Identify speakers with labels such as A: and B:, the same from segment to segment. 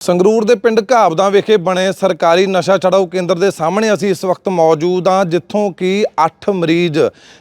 A: ਸੰਗਰੂਰ ਦੇ ਪਿੰਡ ਘਾਬਦਾਂ ਵਿਖੇ ਬਣੇ ਸਰਕਾਰੀ ਨਸ਼ਾ ਛਡਾਊ ਕੇਂਦਰ ਦੇ ਸਾਹਮਣੇ ਅਸੀਂ ਇਸ ਵਕਤ ਮੌਜੂਦ ਹਾਂ, ਜਿੱਥੋਂ ਕਿ 8 ਮਰੀਜ਼,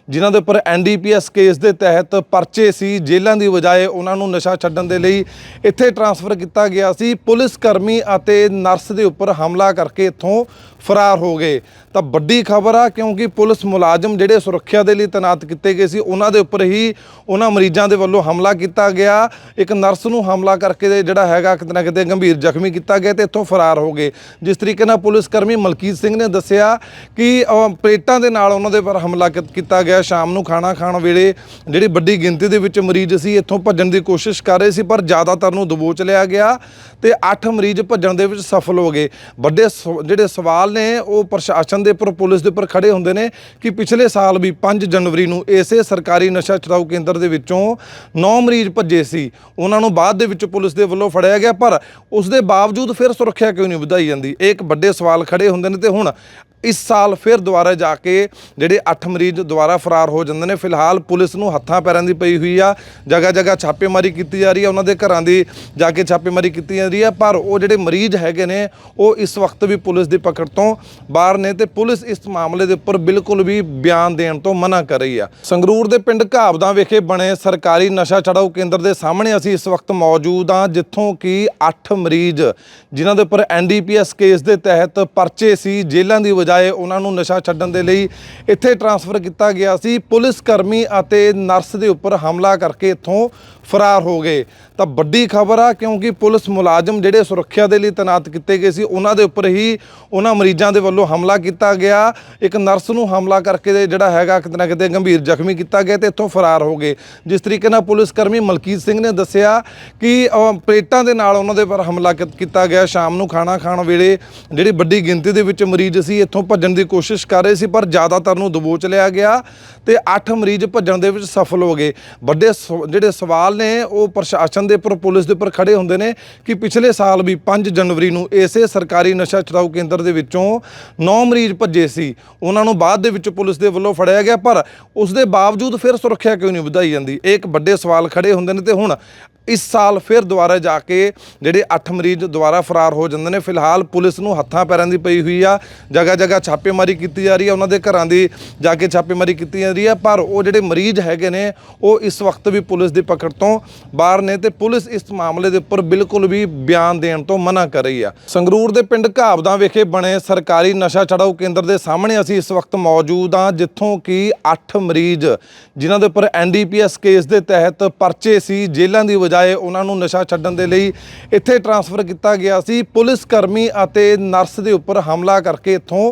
A: ਜਿਨ੍ਹਾਂ ਦੇ ਉੱਪਰ ਐਨਡੀਪੀਐਸ ਕੇਸ ਦੇ ਤਹਿਤ ਪਰਚੇ ਸੀ। ਜੇਲ੍ਹਾਂ ਦੀ ਬਜਾਏ ਉਹਨਾਂ ਨੂੰ ਨਸ਼ਾ ਛੱਡਣ ਦੇ ਲਈ ਇੱਥੇ ਟਰਾਂਸਫਰ ਕੀਤਾ ਗਿਆ ਸੀ। ਪੁਲਿਸ ਕਰਮੀ ਅਤੇ ਨਰਸ ਦੇ ਉੱਪਰ ਹਮਲਾ ਕਰਕੇ ਇੱਥੋਂ ਫਰਾਰ ਹੋ ਗਏ। ਤਾਂ ਵੱਡੀ ਖਬਰ ਆ, ਕਿਉਂਕਿ ਪੁਲਿਸ ਮੁਲਾਜ਼ਮ ਜਿਹੜੇ ਸੁਰੱਖਿਆ ਦੇ ਲਈ ਤੈਨਾਤ ਕੀਤੇ ਗਏ ਸੀ, ਉਹਨਾਂ ਦੇ ਉੱਪਰ ਹੀ ਉਹਨਾਂ ਮਰੀਜ਼ਾਂ ਦੇ ਵੱਲੋਂ ਹਮਲਾ ਕੀਤਾ ਗਿਆ। ਇੱਕ ਨਰਸ ਨੂੰ ਹਮਲਾ ਕਰਕੇ ਜਿਹੜਾ ਹੈਗਾ ਕਿਤੇ ਨਾ ਕਿਤੇ ਗੰਭੀਰ ਜ਼ਖਮੀ ਕੀਤਾ ਗਿਆ ਤੇ ਇੱਥੋਂ ਫਰਾਰ ਹੋ ਗਏ। ਜਿਸ ਤਰੀਕੇ ਨਾਲ ਪੁਲਿਸ ਕਰਮੀ ਮਲਕੀਤ ਸਿੰਘ ਨੇ ਦੱਸਿਆ ਕਿ ਪਲੇਟਾਂ ਦੇ ਨਾਲ ਉਹਨਾਂ ਦੇ ਉੱਪਰ ਹਮਲਾ ਕੀਤਾ ਗਿਆ। ਸ਼ਾਮ ਨੂੰ ਖਾਣਾ ਖਾਣ ਵੇਲੇ ਜਿਹੜੀ ਵੱਡੀ ਗਿਣਤੀ ਦੇ ਵਿੱਚ ਮਰੀਜ਼ ਸੀ, ਇੱਥੋਂ ਭੱਜਣ ਦੀ ਕੋਸ਼ਿਸ਼ ਕਰ ਰਹੇ ਸੀ, ਪਰ ਜ਼ਿਆਦਾਤਰ ਨੂੰ ਦਬੋਚ ਲਿਆ ਗਿਆ ਤੇ 8 ਮਰੀਜ਼ ਭੱਜਣ ਦੇ ਵਿੱਚ ਸਫਲ ਹੋ ਗਏ। ਵੱਡੇ ਸ- ਜਿਹੜੇ ਸਵਾਲ ਨੇ, ਉਹ ਪ੍ਰਸ਼ਾਸਨ ਦੇ ਉੱਪਰ, ਪੁਲਿਸ ਦੇ ਉੱਪਰ ਖੜੇ ਹੁੰਦੇ ਨੇ ਕਿ ਪਿਛਲੇ ਸਾਲ ਵੀ 5 ਜਨਵਰੀ ਨੂੰ ਇਸੇ ਸਰਕਾਰੀ ਨਸ਼ਾ ਛੁਡਾਊ ਕੇਂਦਰ ਦੇ ਵਿੱਚੋਂ 9 ਮਰੀਜ਼ ਭੱਜੇ ਸੀ। ਉਹਨਾਂ ਨੂੰ ਬਾਅਦ ਦੇ ਵਿੱਚ ਪੁਲਿਸ ਦੇ ਵੱਲੋਂ ਫੜਿਆ ਗਿਆ, ਪਰ ਉਸ ਦੇ ਬਾਵਜੂਦ ਫਿਰ ਸੁਰੱਖਿਆ ਕਿਉਂ ਨਹੀਂ ਵਧਾਈ ਜਾਂਦੀ? ਇਹ ਇੱਕ ਵੱਡੇ ਸਵਾਲ ਖੜੇ ਹੁੰਦੇ ਨੇ ਤੇ ਹੁਣ ਇਸ ਸਾਲ ਫਿਰ ਦੁਬਾਰਾ ਜਾ ਕੇ ਜਿਹੜੇ 8 ਮਰੀਜ਼ ਦੁਬਾਰਾ ਫਰਾਰ ਹੋ ਜਾਂਦੇ ਨੇ। ਫਿਲਹਾਲ ਪੁਲਿਸ ਨੂੰ ਹੱਥਾਂ ਪੈਰਾਂ ਦੀ ਪਈ ਹੋਈ ਆ। ਜਗ੍ਹਾ ਜਗ੍ਹਾ ਛਾਪੇਮਾਰੀ ਕੀਤੀ ਜਾ ਰਹੀ ਹੈ ਉਹਨਾਂ ਦੇ ਘਰਾਂ ਦੀ ਜਾ ਕੇ ਛਾਪੇਮਾਰੀ ਕੀਤੀ ਜਾ ਰਹੀ ਹੈ ਪਰ ਉਹ ਜਿਹੜੇ ਮਰੀਜ਼ ਹੈਗੇ ਨੇ, ਉਹ ਇਸ ਵਕਤ ਵੀ ਪੁਲਿਸ ਦੀ ਪਕੜ ਤੋਂ ਬਾਹਰ ਨੇ ਤੇ ਪੁਲਿਸ ਇਸ ਮਾਮਲੇ ਦੇ ਉੱਪਰ ਬਿਲਕੁਲ ਵੀ ਬਿਆਨ ਦੇਣ ਤੋਂ ਮਨਾ ਕਰ ਰਹੀ ਆ। ਸੰਗਰੂਰ ਦੇ ਪਿੰਡ ਘਾਬਦਾਂ ਵਿਖੇ ਬਣੇ ਸਰਕਾਰੀ ਨਸ਼ਾ ਛਡਾਊ ਕੇਂਦਰ ਦੇ ਸਾਹਮਣੇ ਅਸੀਂ ਇਸ ਵਕਤ ਮੌਜੂਦ ਹਾਂ, ਜਿੱਥੋਂ ਕਿ 8 ਮਰੀਜ਼ ਜਿਨ੍ਹਾਂ ਦੇ ਉੱਪਰ ਐਨਡੀਪੀਐਸ ਕੇਸ ਦੇ ਤਹਿਤ ਪਰਚੇ ਸੀ, ਜੇਲ੍ਹਾਂ ਦੀ ਬਜਾਏ ਉਹਨਾਂ ਨੂੰ ਨਸ਼ਾ ਛੱਡਣ ਦੇ ਲਈ ਇੱਥੇ ਟਰਾਂਸਫਰ ਕੀਤਾ ਗਿਆ ਸੀ। ਪੁਲਿਸ ਕਰਮੀ ਅਤੇ ਨਰਸ ਦੇ ਉੱਪਰ ਹਮਲਾ ਕਰਕੇ ਇੱਥੋਂ ਫਰਾਰ ਹੋ ਗਏ। ਤਾਂ ਵੱਡੀ ਖਬਰ ਆ, ਕਿਉਂਕਿ ਪੁਲਿਸ ਮੁਲਾਜ਼ਮ ਜਿਹੜੇ ਸੁਰੱਖਿਆ ਦੇ ਲਈ ਤੈਨਾਤ ਕੀਤੇ ਗਏ ਸੀ, ਉਹਨਾਂ ਦੇ ਉੱਪਰ ਹੀ ਉਹਨਾਂ ਮਰੀਜ਼ਾਂ ਦੇ ਵੱਲੋਂ ਹਮਲਾ ਕੀਤਾ ਗਿਆ। ਇੱਕ ਨਰਸ ਨੂੰ ਹਮਲਾ ਕਰਕੇ ਜਿਹੜਾ ਹੈਗਾ, ਕਿਤੇ ਨਾ ਕਿਤੇ ਗੰਭੀਰ ਜ਼ਖਮੀ ਕੀਤਾ ਗਿਆ ਤੇ ਇੱਥੋਂ ਫਰਾਰ ਹੋ ਗਏ। ਜਿਸ ਤਰੀਕੇ ਨਾਲ ਪੁਲਿਸ ਕਰਮੀ ਮਲਕੀਤ ਸਿੰਘ ਨੇ ਦੱਸਿਆ ਕਿ ਪਲੇਟਾਂ ਦੇ ਨਾਲ ਉਹਨਾਂ ਦੇ ਉੱਪਰ ਹਮਲਾ ਕੀ- ਕੀਤਾ ਗਿਆ। ਸ਼ਾਮ ਨੂੰ ਖਾਣਾ ਖਾਣ ਵੇਲੇ ਜਿਹੜੀ ਵੱਡੀ ਗਿਣਤੀ ਦੇ ਵਿੱਚ ਮਰੀਜ਼ ਸੀ, ਇੱਥੋਂ ਭੱਜਣ ਦੀ ਕੋਸ਼ਿਸ਼ ਕਰ ਰਹੇ ਸੀ, ਪਰ ਜ਼ਿਆਦਾਤਰ ਨੂੰ ਦਬੋਚ ਲਿਆ ਗਿਆ ਤੇ 8 ਮਰੀਜ਼ ਭੱਜਣ ਦੇ ਵਿੱਚ ਸਫਲ ਹੋ ਗਏ। ਵੱਡੇ ਸ- ਜਿਹੜੇ ਸਵਾਲ ਨੇ, ਉਹ ਪ੍ਰਸ਼ਾਸਨ ਦੇ ਉੱਪਰ, ਪੁਲਿਸ ਦੇ ਉੱਪਰ ਖੜੇ ਹੁੰਦੇ ਨੇ ਕਿ ਪਿਛਲੇ ਸਾਲ ਵੀ 5 ਜਨਵਰੀ ਨੂੰ ਇਸੇ ਸਰਕਾਰੀ ਨਸ਼ਾ ਛੁਡਾਊ ਕੇਂਦਰ ਦੇ ਵਿੱਚੋਂ 9 ਮਰੀਜ਼ ਭੱਜੇ ਸੀ। ਉਹਨਾਂ ਨੂੰ ਬਾਅਦ ਦੇ ਵਿੱਚ ਪੁਲਿਸ ਦੇ ਵੱਲੋਂ ਫੜਿਆ ਗਿਆ, ਪਰ ਉਸ ਦੇ ਬਾਵਜੂਦ ਫਿਰ ਸੁਰੱਖਿਆ ਕਿਉਂ ਨਹੀਂ ਵਧਾਈ ਜਾਂਦੀ? ਇਹ ਇੱਕ ਵੱਡੇ ਸਵਾਲ ਖੜੇ ਹੁੰਦੇ ਨੇ ਤੇ ਹੁਣ ਇਸ ਸਾਲ ਫਿਰ ਦੁਬਾਰਾ ਜਾ ਕੇ ਜਿਹੜੇ 8 ਮਰੀਜ਼ ਦੁਬਾਰਾ ਫਰਾਰ ਹੋ ਜਾਂਦੇ ਨੇ। ਫਿਲਹਾਲ ਪੁਲਿਸ ਨੂੰ ਹੱਥਾਂ ਪੈਰਾਂ ਦੀ ਪਈ ਹੋਈ ਆ ਜਗ੍ਹਾ ਜਗ੍ਹਾ ਛਾਪੇਮਾਰੀ ਕੀਤੀ ਜਾ ਰਹੀ ਹੈ, ਉਹਨਾਂ ਦੇ ਘਰਾਂ ਦੀ ਜਾ ਕੇ ਛਾਪੇਮਾਰੀ ਕੀਤੀ ਜਾ ਰਹੀ ਹੈ, ਪਰ ਉਹ ਜਿਹੜੇ ਮਰੀਜ਼ ਹੈਗੇ ਨੇ, ਉਹ ਇਸ ਵਕਤ ਵੀ ਪੁਲਿਸ ਦੀ ਪਕੜ ਤੋਂ ਬਾਹਰ ਨੇ ਤੇ ਪੁਲਿਸ ਇਸ ਮਾਮਲੇ ਦੇ ਉੱਪਰ ਬਿਲਕੁਲ ਵੀ ਬਿਆਨ ਦੇਣ ਤੋਂ ਮਨਾ ਕਰ ਰਹੀ ਆ। ਸੰਗਰੂਰ ਦੇ ਪਿੰਡ ਘਾਬਦਾਂ ਵਿਖੇ ਬਣੇ ਸਰਕਾਰੀ ਨਸ਼ਾ ਛਡਾਊ ਕੇਂਦਰ ਦੇ ਸਾਹਮਣੇ ਅਸੀਂ ਇਸ ਵਕਤ ਮੌਜੂਦ ਹਾਂ, ਜਿੱਥੋਂ ਕਿ 8 ਮਰੀਜ਼, ਜਿਨ੍ਹਾਂ ਦੇ ਉੱਪਰ ਐਨਡੀਪੀਐਸ ਕੇਸ ਦੇ ਤਹਿਤ ਪਰਚੇ ਸੀ, ਜੇਲ੍ਹਾਂ ਦੀ ਬਜਾਏ ਉਹਨਾਂ ਨੂੰ ਨਸ਼ਾ ਛੱਡਣ ਦੇ ਲਈ ਇੱਥੇ ਟਰਾਂਸਫਰ ਕੀਤਾ ਗਿਆ ਸੀ। ਪੁਲਿਸ ਕਰਮੀ ਅਤੇ ਨਰਸ ਦੇ ਉੱਪਰ ਹਮਲਾ ਕਰਕੇ ਇੱਥੋਂ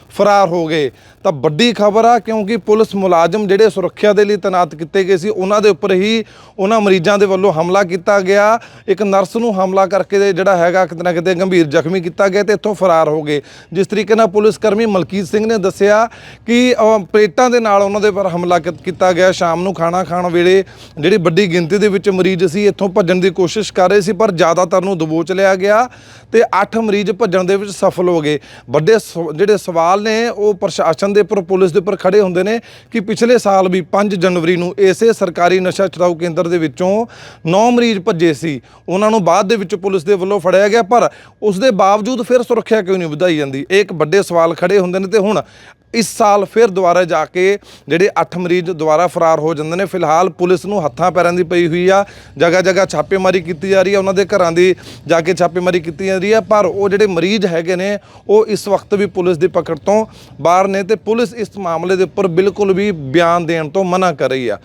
A: ਫਰਾਰ ਹੋ ਗਏ। ਤਾਂ ਵੱਡੀ ਖਬਰ ਆ, ਕਿਉਂਕਿ ਪੁਲਿਸ ਮੁਲਾਜ਼ਮ ਜਿਹੜੇ ਸੁਰੱਖਿਆ ਦੇ ਲਈ ਤੈਨਾਤ ਕੀਤੇ ਗਏ ਸੀ, ਉਹਨਾਂ ਦੇ ਉੱਪਰ ਹੀ ਉਹਨਾਂ ਮਰੀਜ਼ਾਂ ਦੇ ਵੱਲੋਂ ਹਮਲਾ ਕੀਤਾ ਗਿਆ। ਇੱਕ ਨਰਸ ਨੂੰ ਹਮਲਾ ਕਰਕੇ ਜਿਹੜਾ ਹੈਗਾ, ਕਿਤੇ ਨਾ ਕਿਤੇ ਗੰਭੀਰ ਜ਼ਖਮੀ ਕੀਤਾ ਗਿਆ ਤੇ ਇੱਥੋਂ ਫਰਾਰ ਹੋ ਗਏ। ਜਿਸ ਤਰੀਕੇ ਨਾਲ ਪੁਲਿਸ ਕਰਮੀ ਮਲਕੀਤ ਸਿੰਘ ਨੇ ਦੱਸਿਆ ਕਿ ਪਲੇਟਾਂ ਦੇ ਨਾਲ ਉਹਨਾਂ ਦੇ ਉੱਪਰ ਹਮਲਾ ਕੀ- ਕੀਤਾ ਗਿਆ। ਸ਼ਾਮ ਨੂੰ ਖਾਣਾ ਖਾਣ ਵੇਲੇ ਜਿਹੜੀ ਵੱਡੀ ਗਿਣਤੀ ਦੇ ਵਿੱਚ ਮਰੀਜ਼ ਸੀ, ਇੱਥੋਂ ਭੱਜਣ ਦੀ ਕੋਸ਼ਿਸ਼ ਕਰ ਰਹੇ ਸੀ, ਪਰ ਜ਼ਿਆਦਾਤਰ ਨੂੰ ਦਬੋਚ ਲਿਆ ਗਿਆ ਤੇ 8 ਮਰੀਜ਼ ਭੱਜਣ ਦੇ ਵਿੱਚ ਸਫਲ ਹੋ ਗਏ। ਵੱਡੇ ਸ- ਜਿਹੜੇ ਸਵਾਲ ਨੇ, ਉਹ ਪ੍ਰਸ਼ਾਸਨ ਦੇ ਉੱਪਰ, ਪੁਲਿਸ ਦੇ ਉੱਪਰ ਖੜੇ ਹੁੰਦੇ ਨੇ ਕਿ ਪਿਛਲੇ ਸਾਲ ਵੀ 5 ਜਨਵਰੀ ਨੂੰ ਇਸੇ ਸਰਕਾਰੀ ਨਸ਼ਾ ਛੁਡਾਊ ਕੇਂਦਰ ਦੇ ਵਿੱਚੋਂ 9 ਮਰੀਜ਼ ਭੱਜੇ ਸੀ। ਉਹਨਾਂ ਨੂੰ ਬਾਅਦ ਦੇ ਵਿੱਚ ਪੁਲਿਸ ਦੇ ਵੱਲੋਂ ਫੜਿਆ ਗਿਆ, ਪਰ ਉਸ ਦੇ ਬਾਵਜੂਦ ਫਿਰ ਸੁਰੱਖਿਆ ਕਿਉਂ ਨਹੀਂ ਵਧਾਈ ਜਾਂਦੀ? ਇਹ ਇੱਕ ਵੱਡੇ ਸਵਾਲ ਖੜੇ ਹੁੰਦੇ ਨੇ ਤੇ ਹੁਣ ਇਸ ਸਾਲ ਫਿਰ ਦੁਬਾਰਾ ਜਾ ਕੇ ਜਿਹੜੇ 8 ਮਰੀਜ਼ ਦੁਬਾਰਾ ਫਰਾਰ ਹੋ ਜਾਂਦੇ ਨੇ। ਫਿਲਹਾਲ ਪੁਲਿਸ ਨੂੰ ਹੱਥਾਂ ਪੈਰਾਂ ਦੀ ਪਈ ਹੋਈ ਆ ਜਗ੍ਹਾ ਜਗ੍ਹਾ ਛਾਪੇਮਾਰੀ ਕੀਤੀ ਜਾ ਰਹੀ ਹੈ ਉਹਨਾਂ ਦੇ ਘਰਾਂ ਦੀ ਜਾ ਕੇ ਛਾਪੇਮਾਰੀ ਕੀਤੀ ਜਾ ਰਹੀ ਹੈ ਪਰ ਉਹ ਜਿਹੜੇ ਮਰੀਜ਼ ਹੈਗੇ ਨੇ, ਉਹ ਇਸ ਵਕਤ ਵੀ ਪੁਲਿਸ ਦੀ ਪਕੜ ਤੋਂ ਤੋਂ ਬਾਹਰ ਨੇ ਤੇ ਪੁਲਿਸ ਇਸ ਮਾਮਲੇ ਦੇ ਉੱਪਰ ਬਿਲਕੁਲ ਵੀ ਬਿਆਨ ਦੇਣ ਤੋਂ ਮਨਾ ਕਰ ਰਹੀ ਆ।